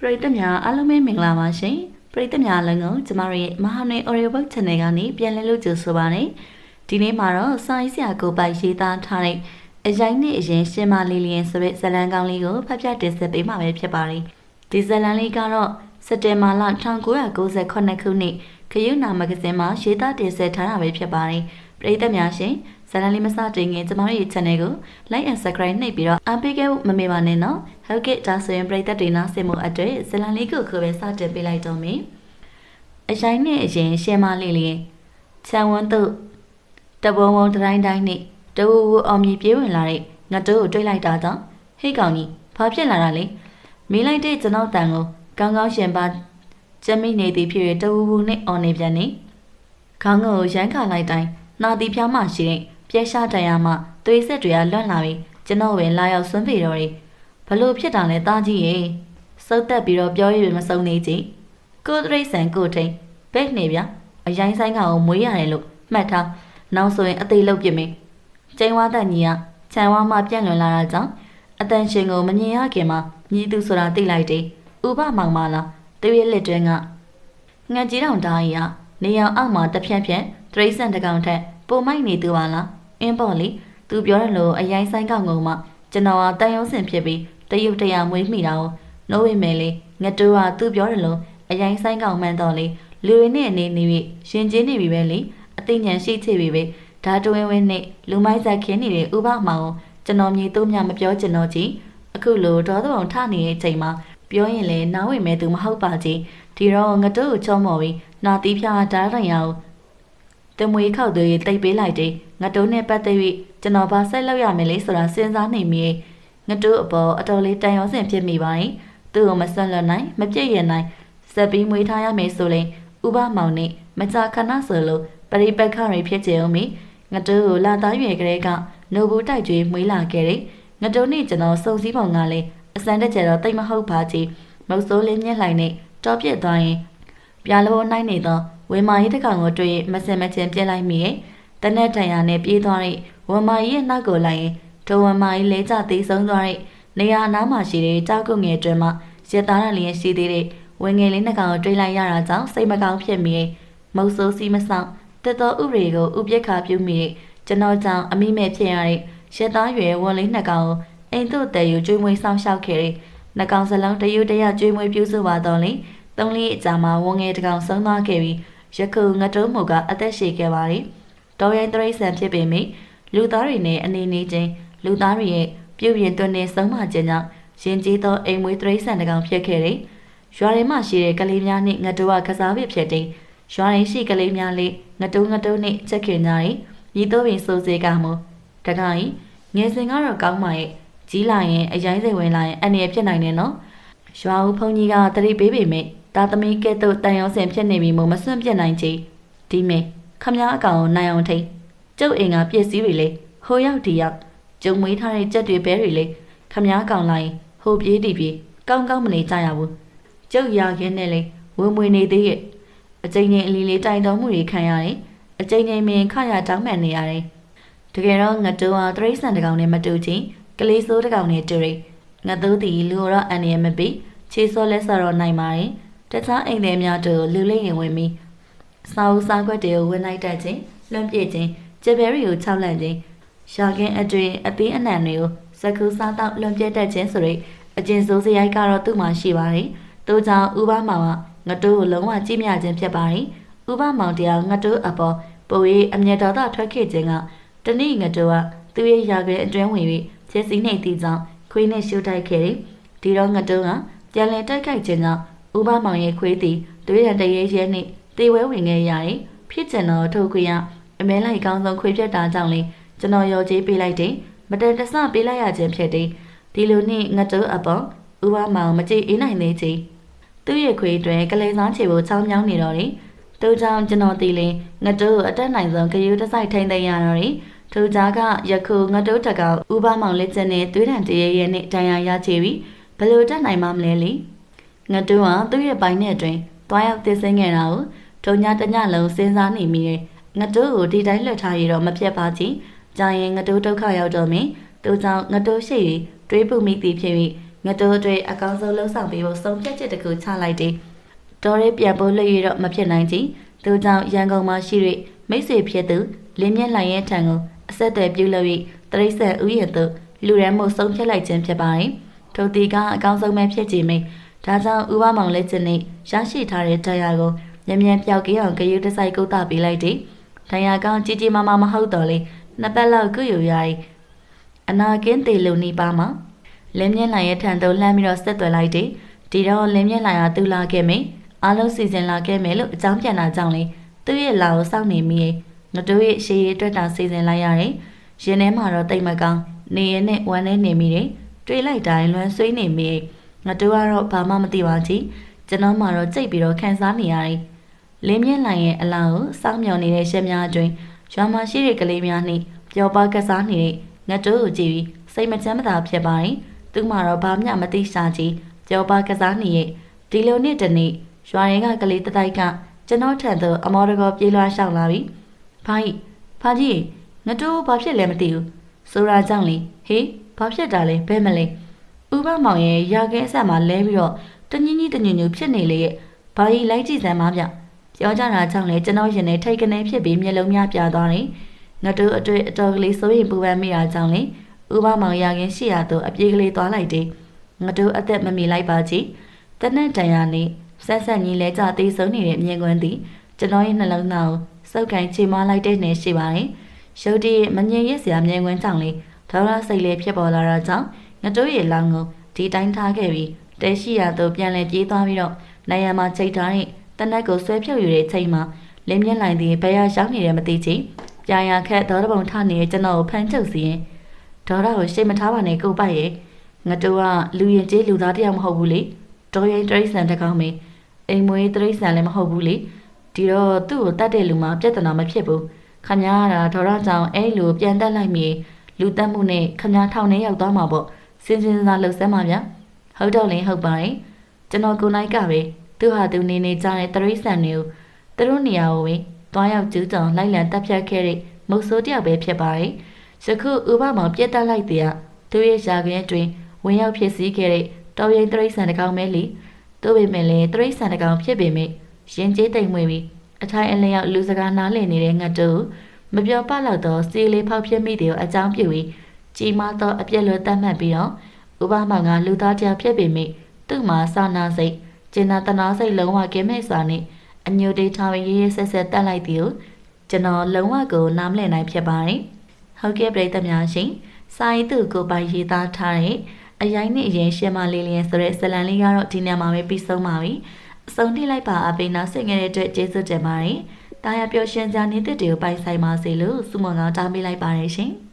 ပရိသတ်များအားလုံးပဲမင်္ဂလာပါရှင်ပရိသတ်များလည်းကိုကျမတို့ရဲ့မဟာနယ် Audio Book Channel ကနေပြန်လည်လို့ကြိုဆိုပါရစေဒီနေ့မှာတော့စာရေးဆရာကိုပိုက်ရေးသားထားတဲ့အရင်နဲ့အရင်ရှင်မလေးလျင်ဆိုတဲ့ဇာတ်လမ်းကောင်းလေးကိုဖတ်ပြတင်ဆက်ပေးမှာပဲဖြစ်ပါတယ်ဒီဇာတ်လမ်းလေးကတော့စက်တင်ဘာလ1998ခုနှစ်ခရုဏာမဂ္ဂဇင်းမှာရေးသားတင်ဆက်ထားတာပဲဖြစ်ပါတယ်ပရိသတ်များရှင် ဇာတ်လမ်းလေးမစတင်ခင်ကျမတို့ရဲ့ channel ကို like and subscribe နှိပ်ပြီးတော့အားပေးခဲ့ဖို့မမေ့ပါနဲ့နော်ဟုတ်ကဲ့ဒါဆိုရင်ပရိသတ်တွေနားဆင်မှုအတွက်ဇာတ်လမ်းလေးကိုခုပဲစတင်ပေးလိုက်တော့မယ်အရင်နဲ့အရင်ရှယ်မလေးလေးခြံဝန်းတို့တဘုံဘုံတိုင်းတိုင်းနဲ့တဝူဝူအောင်မြည်ပြေးဝင်လာတဲ့ငါတို့ကိုတွေ့လိုက်တာကြောင့်ဟိတ်ကောင်ကြီးဘာဖြစ်လာတာလဲမေးလိုက်တဲ့ကျွန်တော်တန်ကိုကောင်းကောင်းရှင်ပါကျမိနေသည်ဖြစ်၍တဝူဝူနဲ့အော်နေပြန်နေခေါင်းကိုရမ်းခါလိုက်တိုင်းနာတီဖျားမှရှိတဲ့ ပြက်ရှားတရားမှသွေးဆက်တွေကလွန့်လာပြီးကျွန်တော်ဝင်လာရောက်ဆွမ်းပေတော့တယ်ဘလို့ဖြစ်တာလဲတားကြီးရေစုတ်တက်ပြီးတော့ပြောရည်မစုံနေကြည့်ကိုတရိတ်ဆန်ကိုထိန်ဘက်နေဗျအရင်ဆိုင်ကောင်မွေးရတယ်လို့မှတ်ထားနောက်ဆိုရင်အသေးလောက်ပြစ်မယ်ကျင်းဝါတက်ကြီးကခြံဝါမှပြန့်လွန်လာတာကြောင့်အတန်ရှင်ကိုမမြင်ရခင်မှာမြည်သူဆိုတာသိလိုက်တယ်ဥပမောင်မလားတရွေးလက်တွင်းကငှက်ကြီးတောင်ဓာကြီးကနေရောင်အောက်မှာတစ်ဖြန့်ဖြန့်တရိတ်ဆန်တကောင်ထက်ပုံမိုက်နေသူပါလား အင်းပေါ့လေသူပြောတယ်လို့အရင်ဆိုင်ကောင်ကောင်မှကျွန်တော်ကတန်ရုံးစင်ဖြစ်ပြီးတရုတ်တရာမွေးမိတာကိုနိုးဝိမယ်လေငါတို့ကသူပြောတယ်လို့အရင်ဆိုင်ကောင်မှန်တော့လေလူရင်းနဲ့အနေနေပြီးရှင်ချင်းနေပြီပဲလေအသိဉာဏ်ရှိချေပြီပဲဓာတွင်းဝင်းနဲ့လူမိုက်ဆက်ခင်းနေတဲ့ဥပမောင်ကျွန်တော်မြေတို့မြမပြောကျွန်တော်ကြီးအခုလိုဒေါသပုံထနေတဲ့အချိန်မှာပြောရင်လည်းနားဝင်မဲ့သူမဟုတ်ပါကြီးဒီတော့ငါတို့ကိုချုံမော်ပြီးနာတီးဖြာဓာတ်တိုင်ရအောင် တမွေခောက်တွေတိတ်ပေးလိုက်တယ်ငါတို့နဲ့ပတ်သက်၍ကျွန်တော်ဘာဆက်လုပ်ရမလဲဆိုတာစဉ်းစားနေမိငါတို့အပေါ်အတော်လေးတန်ရောစင်ဖြစ်မိပါတယ်သူ့ကိုမဆွန့်လွတ်နိုင်မပြည့်ရနိုင်စက်ပြီးမွေးထားရမယ်ဆိုရင်ဥပမောင်နဲ့မကြာခဏဆိုလို့ပရိပက္ခတွေဖြစ်ကြအောင်မီငါတို့ကိုလာသားရွယ်ကလေးကနိုဘူးတိုက်ကျွေးမွေးလာခဲ့တယ်ငါတို့နဲ့ကျွန်တော်စုံစည်းပုံကလည်းအစမ်းတက်ကြတော့တိတ်မဟုတ်ပါကြီးမုတ်ဆိုးလေးမြက်လိုက်နဲ့တောပြစ်သွားရင်ပြာလောနိုင်နေတော့ ဝေမာကြီးတစ်ကောင်ကိုတွေ့မစင်မချင်းပြက်လိုက်မိရဲ့တနက်တန်ရနဲ့ပြေးသွားတဲ့ဝေမာကြီးရဲ့နောက်ကိုလိုက်ရင်ဒဝမာကြီးလဲကျသေးဆုံးသွားတဲ့နေရာအနားမှာရှိတဲ့ကြောက်ကုတ်ငယ်အတွင်းမှာရက်သားရလျင်ရှိသေးတဲ့ဝင်ငယ်လေးနှစ်ကောင်ကိုတွေ့လိုက်ရတာကြောင့်စိတ်မကောင်းဖြစ်မိရဲ့မုတ်ဆိုးစီးမဆောင်တက်တော်ဥပရေကိုဥပြက်ခါပြုမိတဲ့ကျွန်တော်ကြောင့်အမိမဲ့ဖြစ်ရတဲ့ရက်သားရွယ်ဝန်လေးနှစ်ကောင်ကိုအိမ်တို့တည်ယူကျွေးမွေးဆောင်ရှောက်ခဲ့တဲ့နှကောင်စလုံးတယူတရကျွေးမွေးပြုစုပါတော့လေသုံးလေးအကြာမှာဝန်ငယ်တကောင်ဆုံးသွားခဲ့ပြီး ယခုငတုံးမှုကအသက်ရှည်ခဲ့ပါတယ်တော်ရင်တရိษံဖြစ်ပေမယ့်လူသားတွေနဲ့အနေနေချင်းလူသားတွေရဲ့ပြုပြင်သွင်းနေဆုံးမခြင်းကြောင့်ရင်ကြီးသောအိမ်မွေးတရိษံတကောင်ဖြစ်ခဲ့တယ်ရွာထဲမှာရှိတဲ့ကလေးများနဲ့ငတိုးကကစားပြဖြစ်တဲ့ရွာရင်းရှိကလေးများလေးငတိုးငတိုးနဲ့ချက်ခင်ကြတယ်ညီတို့ပင်စိုးစေကမှုတခါကြီးငယ်စဉ်ကတော့ကောင်းပါရဲ့ကြီးလာရင်အရင်စိတ်ဝင်လာရင်အနေဖြစ်နိုင်တယ်နော်ရွာဦးဖုန်ကြီးကတတိပေးပေမဲ့ တာသမီကဲ့သို့တန်ရောစင်ဖြစ်နေပြီမို့မစွန့်ပြစ်နိုင်ချေဒီမေခမ ्या အကောင်ကိုနိုင်အောင်ထိန်ကျုပ်အိမ်ကပြည့်စည်ပြီလေဟိုရောက်ဒီရောက်ကျုံမွေးထားတဲ့ကြက်တွေဘဲတွေလေခမ ्या အကောင်လိုက်ဟိုပြေးတီပြေးကောင်းကောင်းမနေကြရဘူးကျုပ်ရခင်းနဲ့လေဝင်းမွေနေသေးရဲ့အကျဉ်းချင်းအလီလေးတိုင်တော်မှုတွေခံရတယ်အကျဉ်းချင်းမင်းခရတောင်းမှန်နေရတယ်တကယ်တော့ငတူဟာတရိษံတကောင်နဲ့မတူချင်းကလေးစိုးတကောင်နဲ့တူရိငသူတီလူတော့အန်ရမပြီးခြေစောလက်ဆော်တော့နိုင်ပါတယ် တခြားအိမ်တွေများတို့လူလိမ့်ရင်ဝင်ပြီးစာအုပ်စာခွက်တွေကိုဝင်လိုက်တတ်ခြင်းလွန့်ပြစ်ခြင်းကြက်ဘဲရီကိုခြောက်လန့်ခြင်းရှာကင်းအတွင်အသီးအနှံတွေကိုစကူစားတော့လွန့်ပြစ်တတ်ခြင်းဆိုတဲ့အကျဉ်စိုးစရိုက်ကတော့သူ့မှာရှိပါတယ်။တို့ကြောင့်ဥပမောင်ကငတိုးကိုလုံးဝကြည့်မြခြင်းဖြစ်ပါတယ်။ဥပမောင်တရားငတိုးအပေါ်ပို၍အမျက်တော်သာထွက်ခဲ့ခြင်းကတနည်းငတိုးကသူ့ရဲ့ရာခဲအတွင်းဝင်ပြီးခြေစီးနှိပ်သည့်ကြောင့်ခွေးနဲ့ရှုတိုက်ခဲ့တယ်။ဒီတော့ငတိုးကပြန်လည်တိုက်ခိုက်ခြင်းကြောင့် ဥပမောင်ရဲ့ခွေးသည်သွေးရတရေရဲနှင့်တေဝဲဝင်ခဲ့ရတယ်ဖြစ်ကျင်တော့ထုတ်ခွေရအမဲလိုက်ကောင်းဆုံးခွေးပြတ်တာကြောင့်လေကျွန်တော်ရော်ကြီးပေးလိုက်တယ်မတန်တဆပေးလိုက်ရခြင်းဖြစ်တယ်ဒီလိုနှင့်ငတိုးအပေါ်ဥပမောင်မကြည့်အေးနိုင်သေးချေသူ့ရဲ့ခွေးတွေကလေးစားချေဖို့ချောင်းမြောင်းနေတော့တယ်သူကြောင့်ကျွန်တော်တီလင်ငတိုးကိုအတက်နိုင်ဆုံးကြယူတစိုက်ထိန်သိမ်းရတော့တယ်ထိုကြားကယခုငတိုးတကောင်ဥပမောင်လက်ချက်နဲ့သွေးတံတရေရဲနဲ့တန်ရာရချေပြီးဘယ်လိုတက်နိုင်မှမလဲလေ ငတူကသူ့ရဲ့ပိုင်နဲ့အတွင်းတွားရောက်သိသိခဲ့တာကိုထုံညာတညလုံးစဉ်းစားနေမိတယ်ငတူကိုဒီတိုင်းလွတ်ထားရတော့မပြတ်ပါချင်းကြာရင်ငတူဒုက္ခရောက်တော့မင်းသူကြောင့်ငတူရှိ၍တွေးပုမိသည်ဖြစ်ပြီးငငတိုးအတွက်အကောင်းဆုံးလှုပ်ဆောင်ပေးဖို့ဆုံးဖြတ်ချက်တစ်ခုချလိုက်တယ်။တော်ရဲပြန်ဖို့လွှဲရတော့မဖြစ်နိုင်ကြ။သူကြောင့်ရန်ကုန်မှာရှိ၍မိတ်ဆွေဖြစ်သူလင်းမြက်လှိုင်ရဲ့ထံကိုအဆက်အသွယ်ပြုလုပ်၍တရိษံဥယျာဉ်သို့လူရန်မှုဆုံးဖြတ်လိုက်ခြင်းဖြစ်ပါတယ်။ထိုတီကအကောင်းဆုံးပဲဖြစ်ကြမိ။ ။ဒါကြောင့်ဥပမောင်လက်ချက်နဲ့ရရှိထားတဲ့ဒဏ်ရာကိုမြန်မြန်ပျောက်ကင်းအောင်ကြိုးတစိုက်ကုသပေးလိုက်တယ်။ဒဏ်ရာကောင်ကြီးကြီးမားမားမဟုတ်တော့လေနှစ်ပတ်လောက်ကုယူရိုက်အနာကင်းသေးလို့နေပါမှာလင်းမြင့်လိုင်ရဲ့ထံသို့လှမ်းပြီးတော့ဆက်သွယ်လိုက်တယ်။ဒီတော့လင်းမြင့်လိုင်ကသူ့လာခဲ့မယ်။အားလုံးစီစဉ်လာခဲ့မယ်လို့အကြောင်းပြန်လာကြောင်းလေသူ့ရဲ့လာကိုစောင့်နေမိရဲ့ငတို့ရဲ့ရှေးရအတွက်တာစီစဉ်လိုက်ရတယ်။ရင်ထဲမှာတော့တိတ်မကောင်းနေရနဲ့ဝမ်းနဲ့နေမိတယ်။တွေးလိုက်တိုင်းလွမ်းဆွေးနေမိရဲ့။ ငတို့ကတော့ဘာမှမသိပါကြီး။ကျွန်တော်မှတော့ကြိတ်ပြီးတော့ခံစားနေရတယ်။လင်းမြင့်လိုက်ရဲ့အလားကိုစောင့်မျှော်နေတဲ့ရှက်များအတွင်းရွာမှာရှိတဲ့ကလေးများနှင့်ပျော်ပါကစားနေတဲ့ငတ်တိုးကိုကြည့်ပြီးစိတ်မချမ်းမသာဖြစ်ပါတယ်။သူမှတော့ဘာမှမသိရှာကြည့်ပျော်ပါကစားနေရဲ့ဒီလိုနေ့တနေ့ရွာရင်ကကလေးတတိုက်ကကျွန်တော်ထံသို့အမော်တကောပြေးလွှားရှောက်လာပြီ။ဖိုင်ဖာကြီးငတိုးဘာဖြစ်လဲမသိဘူး။ဆိုရာကြောင့်လေဟေးဘာဖြစ်တာလဲဘဲမလဲ။ ဥပမောင်ရဲ့ရာခဲအဆက်မှာလဲပြီးတော့တညင်းကြီးတညညူဖြစ်နေလေရဲ့ဘာကြီးလိုက်ကြည့်စမ်းပါဗျ။ပြောကြတာကြောင့်လေကျွန်တော်ရင်ထဲထိတ်ကနေဖြစ်ပြီးမျက်လုံးများပြသွားတယ်။ငတိုးအတွေ့အတော်ကလေးစိုးရင်ပူပန်မိတာကြောင့်လေဥပမောင်ရာခင်ရှိရတော့အပြေးကလေးသွားလိုက်တယ်။ငတိုးအသက်မမီလိုက်ပါကြီး။တနက်တန်ရနေဆက်ဆက်ညီလဲကြသေးဆုံးနေတဲ့မြင်ကွန်းသည်ကျွန်တော်ရဲ့နှလုံးသားကိုစုပ်ကိုင်ချေမလိုက်တဲ့နေရှိပါတယ်။ရုတ်တရက်မငြိမ်ရစရာမြင်ကွန်းကြောင့်လေဒေါရစိတ်လေးဖြစ်ပေါ်လာတာကြောင့် ငတိုးရဲ့လောင်းကိုဒီတိုင်းထားခဲ့ပြီးတဲရှိရတော့ပြန်လဲပြေးသွားပြီးတော့နိုင်ရမှာချိန်ထားတဲ့တနက်ကိုဆွဲဖြုတ်ယူတဲ့ချိန်မှာလင်းမြင့်လိုက်သည်ဘယ်ရရောက်နေတယ်မသိချင်ပြာရခက်ဒေါရပုံထနေတဲ့ကျွန်တော်ကိုဖမ်းချုပ်စီရင်ဒေါရကိုရှိတ်မထားပါနဲ့ကိုပိုက်ရဲ့ငတိုးကလူရင်ကျေးလူသားတယောက်မဟုတ်ဘူးလေတော်ရင်တရိษံတကောင်းမေအိမ်မွေးတရိษံလည်းမဟုတ်ဘူးလေဒီတော့သူ့ကိုတတ်တဲ့လူမှပြဿနာမဖြစ်ဘူးခမများကဒေါရကြောင့်အဲ့လိုပြန်တက်လိုက်မြေလူတက်မှုနဲ့ခမများထောင်ထဲရောက်သွားမှာပေါ့ စင်စင်စားလှုပ်ဆဲမှာဗျဟုတ်တော့လင်းဟုတ်ပါတယ်ကျွန်တော်ကိုနိုင်ကပဲသူဟာသူနေနေကြတဲ့တရိษံတွေကိုသူတို့နေရာကိုပဲတွားရောက်ကျူးကြောင်လိုက်လံတက်ဖြတ်ခဲ့တဲ့မုတ်ဆိုးတယောက်ပဲဖြစ်ပါတယ်ယခုဥပမာပြတ်တက်လိုက်တဲ့သူရဲ့ရှာခင်းအတွင်းဝင်ရောက်ဖြစ်စည်းခဲ့တဲ့တော်ရင်တရိษံတကောင်မဲလီသူ့ပေမဲ့လည်းတရိษံတကောင်ဖြစ်ပေမဲ့ရင်ကျေးတိမ်မွေပြီးအထိုင်အလျောက်လူစကားနားလည်နေတဲ့ငတ်တူမပြောပလောက်တော့စီလေးဖောက်ဖြစ်မိတယ်အကြောင်းပြုပြီး ကြီးမားသောအပြက်လွတ်တတ်မှတ်ပြီးတော့ဥပမာကလူသားတရားဖြစ်ပေမဲ့သူ့မှာစာနာစိတ်ကျင်နာတနာစိတ်လုံးဝကင်းမဲ့စွာနဲ့အညိုတေးထားရေးရေးဆက်ဆက်တက်လိုက်သည်ကိုကျွန်တော်လုံးဝကိုနားမလည်နိုင်ဖြစ်ပါတယ်။ဟုတ်ကဲ့ပြည်သက်များရှင်စာရေးသူကိုပိုင်ရေးသားထားတဲ့အရိုင်းနဲ့အရင်ရှင်းမလေးလျင်ဆိုတဲ့ဇလံလေးကတော့ဒီညမှာပဲပြီးဆုံးပါပြီ။အဆုံးထိလိုက်ပါအပိနာဆင်ငယ်တဲ့အတွက်ကျေးဇူးတင်ပါတယ်။တာယာပျော်ရွှင်စရာနေ့တစ်တွေကိုပိုင်ဆိုင်ပါစေလို့ဆုမွန်ကောင်းတောင်းပေးလိုက်ပါတယ်ရှင်။